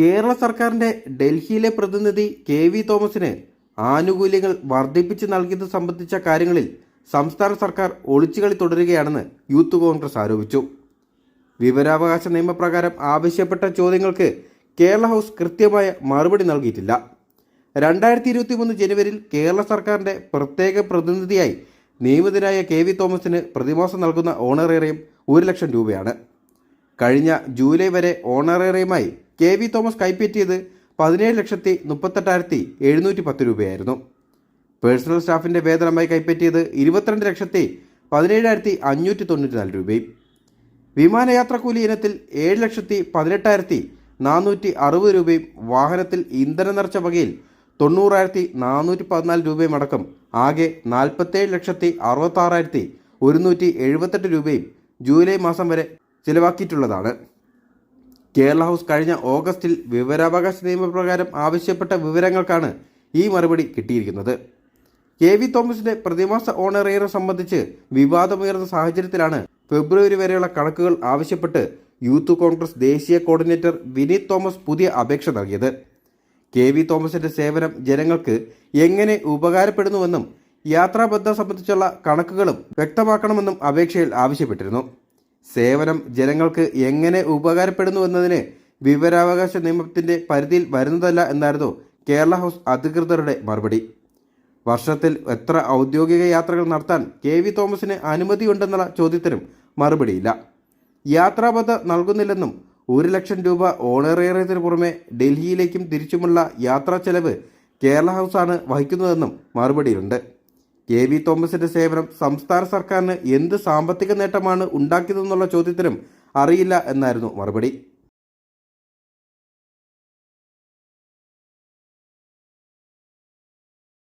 കേരള സർക്കാരിന്റെ ഡൽഹിയിലെ പ്രതിനിധി കെ വി തോമസിന് ആനുകൂല്യങ്ങൾ വർദ്ധിപ്പിച്ച് നൽകിയത് സംബന്ധിച്ച കാര്യങ്ങളിൽ സംസ്ഥാന സർക്കാർ ഒളിച്ചുകളി തുടരുകയാണെന്ന് യൂത്ത് കോൺഗ്രസ് ആരോപിച്ചു. വിവരാവകാശ നിയമപ്രകാരം ആവശ്യപ്പെട്ട ചോദ്യങ്ങൾക്ക് കേരള ഹൗസ് കൃത്യമായ മറുപടി നൽകിയിട്ടില്ല. രണ്ടായിരത്തി ഇരുപത്തി മൂന്ന് ജനുവരിയിൽ കേരള സർക്കാരിന്റെ പ്രത്യേക പ്രതിനിധിയായി നിയമിതനായ കെ വി തോമസിന് പ്രതിമാസം നൽകുന്ന ഓണറേറിയം ഒരു ലക്ഷം രൂപയാണ്. കഴിഞ്ഞ ജൂലൈ വരെ ഓണറേറിയമായി കെ വി തോമസ് കൈപ്പറ്റിയത് പതിനേഴ് ലക്ഷത്തി മുപ്പത്തെട്ടായിരത്തി എഴുന്നൂറ്റി പത്ത് രൂപയായിരുന്നു. പേഴ്സണൽ സ്റ്റാഫിന്റെ വേതനമായി കൈപ്പറ്റിയത് ഇരുപത്തിരണ്ട് ലക്ഷത്തി പതിനേഴായിരത്തി അഞ്ഞൂറ്റി തൊണ്ണൂറ്റി നാല് രൂപയും. വിമാനയാത്രക്കൂലി ഇനത്തിൽ ഏഴ് ലക്ഷത്തി പതിനെട്ടായിരത്തി നാനൂറ്റി അറുപത് രൂപയും വാഹനത്തിൽ ഇന്ധനം നിറച്ച വകയിൽ തൊണ്ണൂറായിരത്തി നാനൂറ്റി പതിനാല് രൂപയും അടക്കം ആകെ നാൽപ്പത്തേഴ് ലക്ഷത്തി അറുപത്താറായിരത്തി ഒരുന്നൂറ്റി എഴുപത്തെട്ട് രൂപയും ജൂലൈ മാസം വരെ ചിലവാക്കിയിട്ടുള്ളതാണ്. കേരള ഹൗസ് കഴിഞ്ഞ ഓഗസ്റ്റിൽ വിവരാവകാശ നിയമപ്രകാരം ആവശ്യപ്പെട്ട വിവരങ്ങൾക്കാണ് ഈ മറുപടി കിട്ടിയിരിക്കുന്നത്. കെ വി തോമസിന്റെ പ്രതിമാസ ഓണറേറിയം സംബന്ധിച്ച് വിവാദമുയർന്ന സാഹചര്യത്തിലാണ് ഫെബ്രുവരി വരെയുള്ള കണക്കുകൾ ആവശ്യപ്പെട്ട് യൂത്ത് കോൺഗ്രസ് ദേശീയ കോർഡിനേറ്റർ വിനീത് തോമസ് പുതിയ അപേക്ഷ നൽകിയത്. കെ വി തോമസിന്റെ സേവനം ജനങ്ങൾക്ക് എങ്ങനെ ഉപകാരപ്പെടുന്നുവെന്നും യാത്രാബദ്ധം സംബന്ധിച്ചുള്ള കണക്കുകളും വ്യക്തമാക്കണമെന്നും അപേക്ഷയിൽ ആവശ്യപ്പെട്ടിരുന്നു. സേവനം ജനങ്ങൾക്ക് എങ്ങനെ ഉപകാരപ്പെടുന്നു എന്നതിന് വിവരാവകാശ നിയമത്തിന്റെ പരിധിയിൽ വരുന്നതല്ല എന്നായിരുന്നു കേരള ഹൗസ് അധികൃതരുടെ മറുപടി. വർഷത്തിൽ എത്ര ഔദ്യോഗിക യാത്രകൾ നടത്താൻ കെ വി തോമസിന് അനുമതിയുണ്ടെന്നുള്ള ചോദ്യത്തിനും മറുപടിയില്ല. യാത്രാബദ്ധ നൽകുന്നില്ലെന്നും ഒരു ലക്ഷം രൂപ ഓണറേറിയത്തിന് പുറമെ ഡൽഹിയിലേക്കും തിരിച്ചുമുള്ള യാത്രാ ചെലവ് കേരള ഹൗസാണ് വഹിക്കുന്നതെന്നും മറുപടിയിലുണ്ട്. കെ വി തോമസിന്റെ സേവനം സംസ്ഥാന സർക്കാരിന് എന്ത് സാമ്പത്തിക നേട്ടമാണ് ഉണ്ടാക്കിയതെന്നുള്ള ചോദ്യത്തിനും അറിയില്ല എന്നായിരുന്നു മറുപടി.